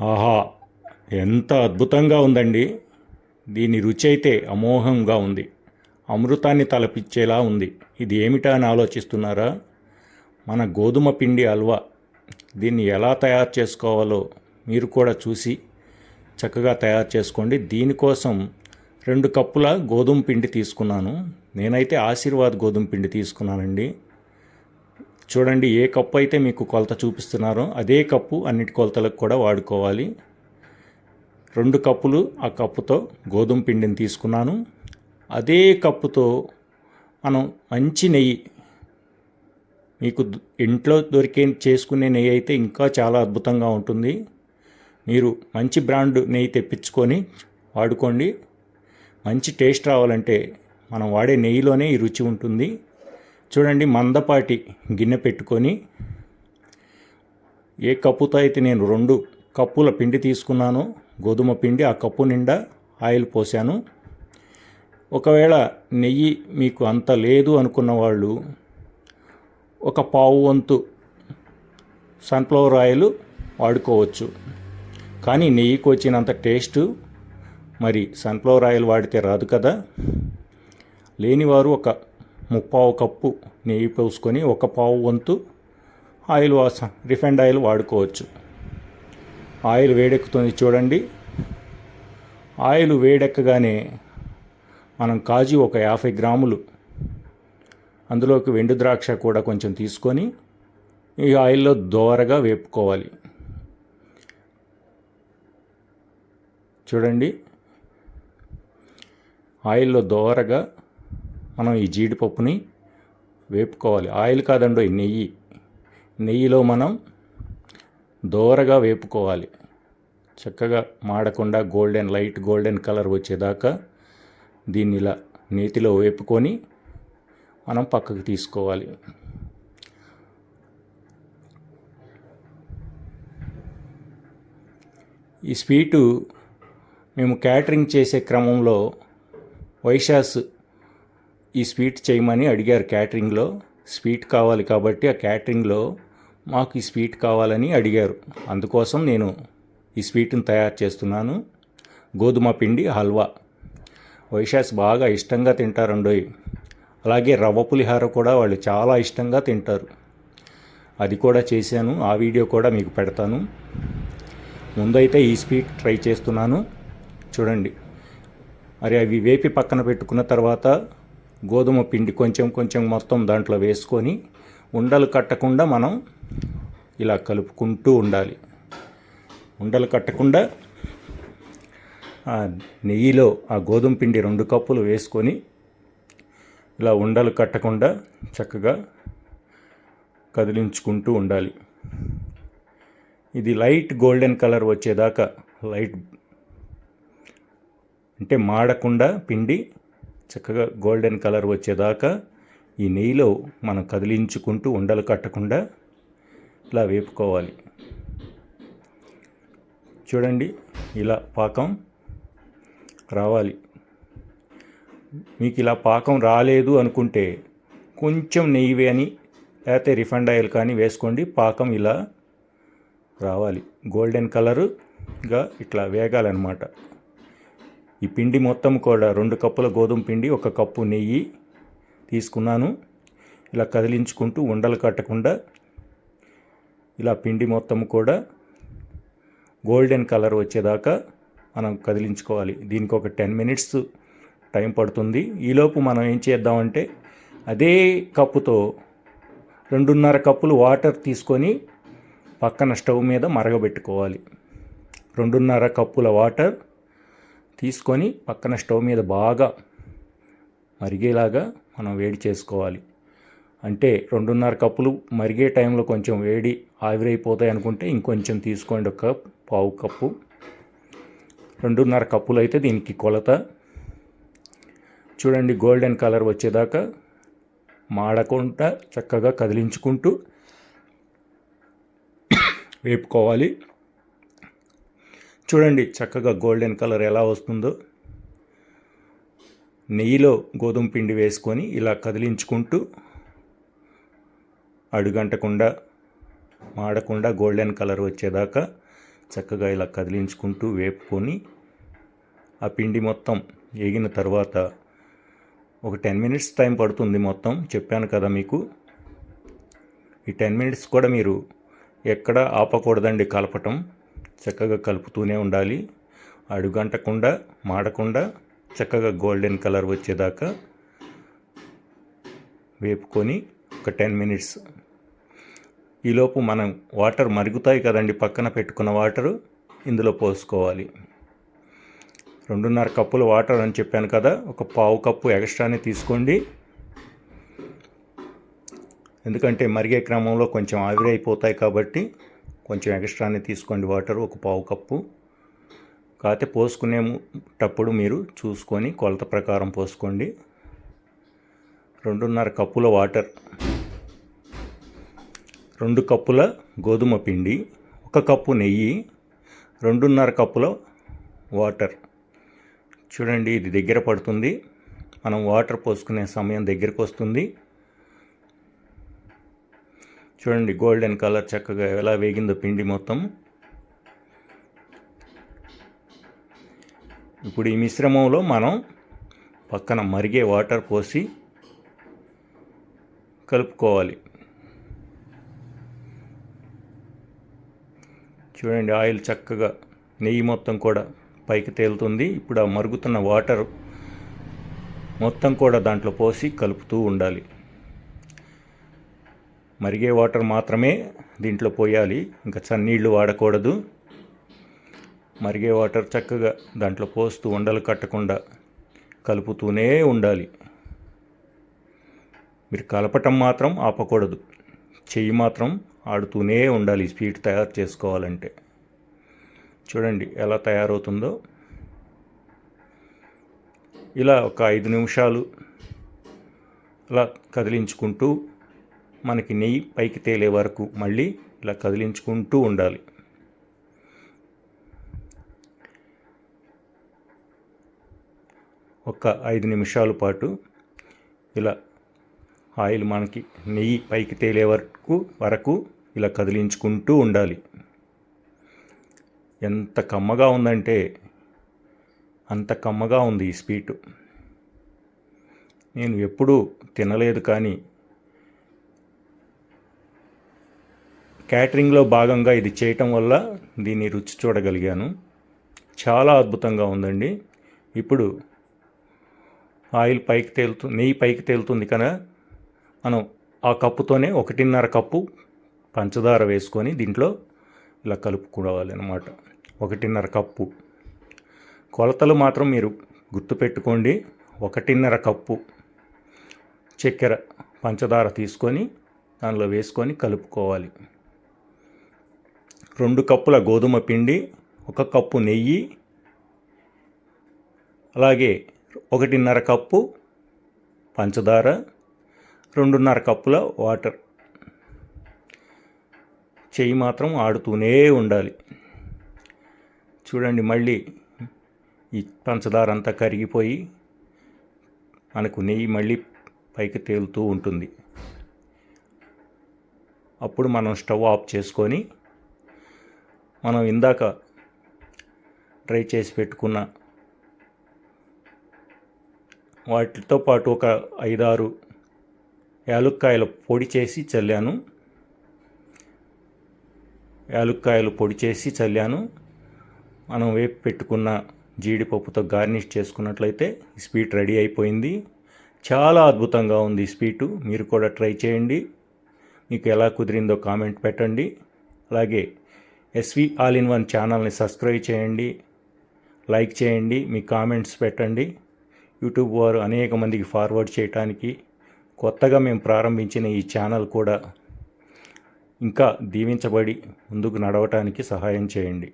ఆహా ఎంత అద్భుతంగా ఉందండి. దీని రుచి అయితే అమోఘంగా ఉంది. అమృతాన్ని తలపిచ్చేలా ఉంది. ఇది ఏమిటా అని ఆలోచిస్తున్నారా? మన గోధుమ పిండి హల్వా దీన్ని ఎలా తయారు చేసుకోవాలో మీరు కూడా చూసి చక్కగా తయారు చేసుకోండి. దీనికోసం రెండు కప్పుల గోధుమ పిండి తీసుకున్నాను. నేనైతే ఆశీర్వాద్ గోధుమ పిండి తీసుకున్నానండి. చూడండి ఏ కప్పు అయితే మీకు కొలత చూపిస్తున్నారో అదే కప్పు అన్నిటి కొలతలకు కూడా వాడుకోవాలి. రెండు కప్పులు ఆ కప్పుతో గోధుమ పిండిని తీసుకున్నాను. అదే కప్పుతో మనం మంచి నెయ్యి మీకు ఇంట్లో దొరికే చేసుకునే నెయ్యి అయితే ఇంకా చాలా అద్భుతంగా ఉంటుంది. మీరు మంచి బ్రాండ్ నెయ్యి తెప్పించుకొని వాడుకోండి. మంచి టేస్ట్ రావాలంటే మనం వాడే నెయ్యిలోనే ఈ రుచి ఉంటుంది. చూడండి మందపాటి గిన్నె పెట్టుకొని ఏ కప్పుతో అయితే నేను రెండు కప్పుల పిండి తీసుకున్నానో గోధుమ పిండి ఆ కప్పు నిండా ఆయిల్ పోసాను. ఒకవేళ నెయ్యి మీకు అంత లేదు అనుకున్న వాళ్ళు ఒక పావు వంతు సన్ఫ్లవర్ ఆయిల్ వాడుకోవచ్చు. కానీ నెయ్యికి వచ్చినంత టేస్ట్ మరి సన్ఫ్లవర్ ఆయిల్ వాడితే రాదు కదా. లేనివారు ఒక ముప్పావు కప్పు నెయ్యి పోసుకొని ఒక పావు వంతు ఆయిల్ వాస రిఫైండ్ ఆయిల్ వాడుకోవచ్చు. ఆయిల్ వేడెక్కుతుంది చూడండి. ఆయిల్ వేడెక్కగానే మనం కాజు ఒక యాభై గ్రాములు అందులోకి వెండు ద్రాక్ష కూడా కొంచెం తీసుకొని ఈ ఆయిల్లో దోరగా వేపుకోవాలి. చూడండి. ఆయిల్లో దోరగా మనం ఈ జీడిపప్పుని వేపుకోవాలి. ఆయిల్ కాదండో ఈ నెయ్యి. నెయ్యిలో మనం దోరగా వేపుకోవాలి. చక్కగా మాడకుండా గోల్డెన్ లైట్ గోల్డెన్ కలర్ వచ్చేదాకా దీన్ని ఇలా నేతిలో వేపుకొని మనం పక్కకు తీసుకోవాలి. ఈ స్వీటు మేము క్యాటరింగ్ చేసే క్రమంలో వైశాస్ ఈ స్వీట్ చేయమని అడిగారు క్యాటరింగ్లో. స్వీట్ కావాలి కాబట్టి ఆ క్యాటరింగ్లో మాకు ఈ స్వీట్ కావాలని అడిగారు. అందుకోసం నేను ఈ స్వీట్ని తయారు చేస్తున్నాను. గోధుమ పిండి హల్వా. వైశాస్ బాగా ఇష్టంగా తింటారండోయ్. అలాగే రవ్వ పులిహార కూడా వాళ్ళు చాలా ఇష్టంగా తింటారు. అది కూడా చేశాను. ఆ వీడియో కూడా మీకు పెడతాను. ముందైతే ఈ స్వీట్ ట్రై చేస్తున్నాను. చూడండి. మరి అవి వేపి పక్కన పెట్టుకున్న తర్వాత గోధుమ పిండి కొంచెం కొంచెం మొత్తం దాంట్లో వేసుకొని ఉండలు కట్టకుండా మనం ఇలా కలుపుకుంటూ ఉండాలి. ఉండలు కట్టకుండా ఆ నెయ్యిలో ఆ గోధుమ పిండి రెండు కప్పులు వేసుకొని ఇలా ఉండలు కట్టకుండా చక్కగా కదిలించుకుంటూ ఉండాలి. ఇది లైట్ గోల్డెన్ కలర్ వచ్చేదాకా లైట్ అంటే మాడకుండా పిండి చక్కగా గోల్డెన్ కలర్ వచ్చేదాకా ఈ నెయ్యిలో మనం కదిలించుకుంటూ ఉండలు కట్టకుండా ఇలా వేపుకోవాలి. చూడండి ఇలా పాకం రావాలి. మీకు ఇలా పాకం రాలేదు అనుకుంటే కొంచెం నెయ్యి వేని లేకపోతే రిఫండ్ ఆయిల్ కానీ వేసుకోండి పాకం ఇలా రావాలి. గోల్డెన్ కలరుగా ఇట్లా వేగాలన్నమాట. ఈ పిండి మొత్తం కూడా రెండు కప్పుల గోధుమ పిండి ఒక కప్పు నెయ్యి తీసుకున్నాను. ఇలా కదిలించుకుంటూ ఉండలు కట్టకుండా ఇలా పిండి మొత్తం కూడా గోల్డెన్ కలర్ వచ్చేదాకా మనం కదిలించుకోవాలి. దీనికి ఒక టెన్ మినిట్స్ టైం పడుతుంది. ఈలోపు మనం ఏం చేద్దామంటే అదే కప్పుతో రెండున్నర కప్పులు వాటర్ తీసుకొని పక్కన స్టవ్ మీద మరగబెట్టుకోవాలి. రెండున్నర కప్పుల వాటర్ తీసుకొని పక్కన స్టవ్ మీద బాగా మరిగేలాగా మనం వేడి చేసుకోవాలి. అంటే రెండున్నర కప్పులు మరిగే టైంలో కొంచెం వేడి ఆవిరైపోతాయి అనుకుంటే ఇంకొంచెం తీసుకోండి. ఒక పావు కప్పు. రెండున్నర కప్పులు అయితే దీనికి కొలత. చూడండి గోల్డెన్ కలర్ వచ్చేదాకా మాడకుండా చక్కగా కదిలించుకుంటూ వేపుకోవాలి. చూడండి చక్కగా గోల్డెన్ కలర్ ఎలా వస్తుందో. నెయ్యిలో గోధుమ పిండి వేసుకొని ఇలా కదిలించుకుంటూ అడుగంటకుండా మాడకుండా గోల్డెన్ కలర్ వచ్చేదాకా చక్కగా ఇలా కదిలించుకుంటూ వేపుకొని ఆ పిండి మొత్తం వేగిన తర్వాత ఒక టెన్ మినిట్స్ టైం పడుతుంది మొత్తం. చెప్పాను కదా మీకు. ఈ టెన్ మినిట్స్ కూడా మీరు ఎక్కడ ఆపకూడదండి కలపటం. చక్కగా కలుపుతూనే ఉండాలి. అడుగంటకుండా మాడకుండా చక్కగా గోల్డెన్ కలర్ వచ్చేదాకా వేపుకొని ఒక టెన్ మినిట్స్. ఈలోపు మనం వాటర్ మరుగుతాయి కదండి పక్కన పెట్టుకున్న వాటరు ఇందులో పోసుకోవాలి. రెండున్నర కప్పుల వాటర్ అని చెప్పాను కదా ఒక పావు కప్పు ఎక్స్ట్రానే తీసుకోండి. ఎందుకంటే మరిగే క్రమంలో కొంచెం ఆవిరి అయిపోతాయి కాబట్టి కొంచెం ఎక్స్ట్రానే తీసుకోండి వాటర్ ఒక పావు కప్పు. కాకపోతే పోసుకునేటప్పుడు మీరు చూసుకొని కొలత ప్రకారం పోసుకోండి. రెండున్నర కప్పుల వాటర్ రెండు కప్పుల గోధుమ పిండి ఒక కప్పు నెయ్యి రెండున్నర కప్పుల వాటర్. చూడండి ఇది దగ్గర పడుతుంది. మనం వాటర్ పోసుకునే సమయం దగ్గరకు వస్తుంది. చూడండి గోల్డెన్ కలర్ చక్కగా ఎలా వేగిందో పిండి మొత్తం. ఇప్పుడు ఈ మిశ్రమంలో మనం పక్కన మరిగే వాటర్ పోసి కలుపుకోవాలి. చూడండి ఆయిల్ చక్కగా నెయ్యి మొత్తం కూడా పైకి తేలుతుంది. ఇప్పుడు ఆ మరుగుతున్న వాటర్ మొత్తం కూడా దాంట్లో పోసి కలుపుతూ ఉండాలి. మరిగే వాటర్ మాత్రమే దీంట్లో పోయాలి. ఇంకా చన్నీళ్ళు వాడకూడదు. మరిగే వాటర్ చక్కగా దాంట్లో పోస్తూ ఉండలు కట్టకుండా కలుపుతూనే ఉండాలి. మీరు కలపటం మాత్రం ఆపకూడదు. చెయ్యి మాత్రం ఆడుతూనే ఉండాలి స్వీట్ తయారు చేసుకోవాలంటే. చూడండి ఎలా తయారవుతుందో. ఇలా ఒక ఐదు నిమిషాలు అలా కదిలించుకుంటూ మనకి నెయ్యి పైకి తేలే వరకు మళ్ళీ ఇలా కదిలించుకుంటూ ఉండాలి. ఒక ఐదు నిమిషాల పాటు ఇలా ఆయిల్ మనకి నెయ్యి పైకి తేలే వరకు వరకు ఇలా కదిలించుకుంటూ ఉండాలి. ఎంత కమ్మగా ఉందంటే అంత కమ్మగా ఉంది ఈ స్వీటు. నేను ఎప్పుడూ తినలేదు కానీ క్యాటరింగ్లో భాగంగా ఇది చేయటం వల్ల దీన్ని రుచి చూడగలిగాను. చాలా అద్భుతంగా ఉందండి. ఇప్పుడు ఆయిల్ పైకి తేలుతు నెయ్యి పైకి తేలుతుంది కదా. మనం ఆ కప్పుతోనే ఒకటిన్నర కప్పు పంచదార వేసుకొని దీంట్లో ఇలా కలుపుకోవాలి అనమాట ఒకటిన్నర కప్పు. కొలతలు మాత్రం మీరు గుర్తుపెట్టుకోండి. ఒకటిన్నర కప్పు చక్కెర పంచదార తీసుకొని దానిలో వేసుకొని కలుపుకోవాలి. రెండు కప్పుల గోధుమ పిండి ఒక కప్పు నెయ్యి అలాగే ఒకటిన్నర కప్పు పంచదార రెండున్నర కప్పుల వాటర్. చెయ్యి మాత్రం ఆడుతూనే ఉండాలి. చూడండి మళ్ళీ ఈ పంచదార అంతా కరిగిపోయి మనకు నెయ్యి మళ్ళీ పైకి తేలుతూ ఉంటుంది. అప్పుడు మనం స్టవ్ ఆఫ్ చేసుకొని మనం ఇందాక ట్రై చేసి పెట్టుకున్న వాటితో పాటు ఒక ఐదారు యాలుక్కాయల పొడి చేసి చల్లాను. యాలుక్కాయలు పొడి చేసి చల్లాను. మనం వేపు పెట్టుకున్న జీడిపప్పుతో గార్నిష్ చేసుకున్నట్లయితే స్వీట్ రెడీ అయిపోయింది. చాలా అద్భుతంగా ఉంది స్వీటు. మీరు కూడా ట్రై చేయండి. మీకు ఎలా కుదిరిందో కామెంట్ పెట్టండి. అలాగే ఎస్వి ఆల్ ఇన్ వన్ ఛానల్ని సబ్స్క్రైబ్ చేయండి లైక్ చేయండి మీ కామెంట్స్ పెట్టండి. యూట్యూబ్ వారు అనేక మందికి ఫార్వర్డ్ చేయడానికి కొత్తగా మేము ప్రారంభించిన ఈ ఛానల్ కూడా ఇంకా దీవించబడి ముందుకు నడవటానికి సహాయం చేయండి.